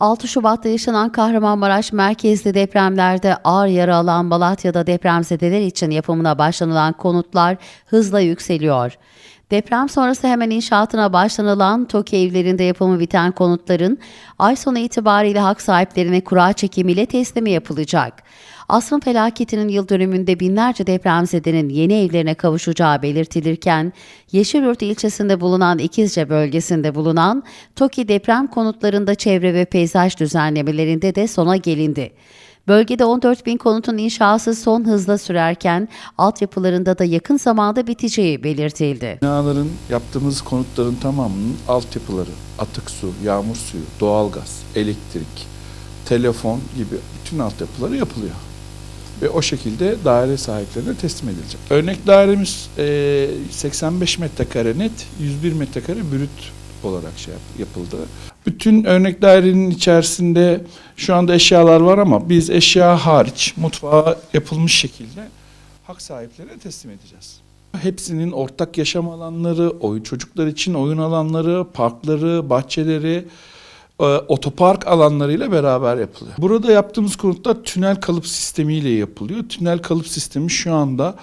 6 Şubat'ta yaşanan Kahramanmaraş merkezli depremlerde ağır yara alan Malatya'da depremzedeler için yapımına başlanılan konutlar hızla yükseliyor. Deprem sonrası hemen inşaatına başlanılan TOKİ evlerinde yapımı biten konutların ay sonu itibariyle hak sahiplerine kura çekimiyle teslimi yapılacak. Asrın felaketinin yıl dönümünde binlerce depremzedenin yeni evlerine kavuşacağı belirtilirken, Yeşilyurt ilçesinde bulunan İkizce bölgesinde bulunan TOKİ deprem konutlarında çevre ve peyzaj düzenlemelerinde de sona gelindi. Bölgede 14 bin konutun inşası son hızla sürerken altyapılarında da yakın zamanda biteceği belirtildi. Binaların yaptığımız konutların tamamının altyapıları, atık su, yağmur suyu, doğalgaz, elektrik, telefon gibi bütün altyapıları yapılıyor. Ve o şekilde daire sahiplerine teslim edilecek. Örnek dairemiz e, 85 metrekare net, 101 metrekare brüt olarak şey yap- yapıldı. Bütün örnek dairenin içerisinde şu anda eşyalar var ama biz eşya hariç mutfağa yapılmış şekilde hak sahiplerine teslim edeceğiz. Hepsinin ortak yaşam alanları, oyun çocuklar için oyun alanları, parkları, bahçeleri, e, otopark alanlarıyla beraber yapılıyor. Burada yaptığımız konutlar tünel kalıp sistemiyle yapılıyor. Tünel kalıp sistemi şu anda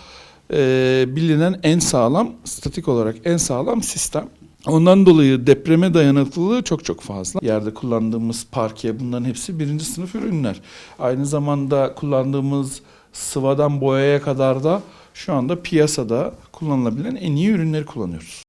e, bilinen en sağlam, statik olarak en sağlam sistem. Ondan dolayı depreme dayanıklılığı çok çok fazla. Yerde kullandığımız parke bunların hepsi birinci sınıf ürünler. Aynı zamanda kullandığımız sıvadan boyaya kadar da şu anda piyasada kullanılabilen en iyi ürünleri kullanıyoruz.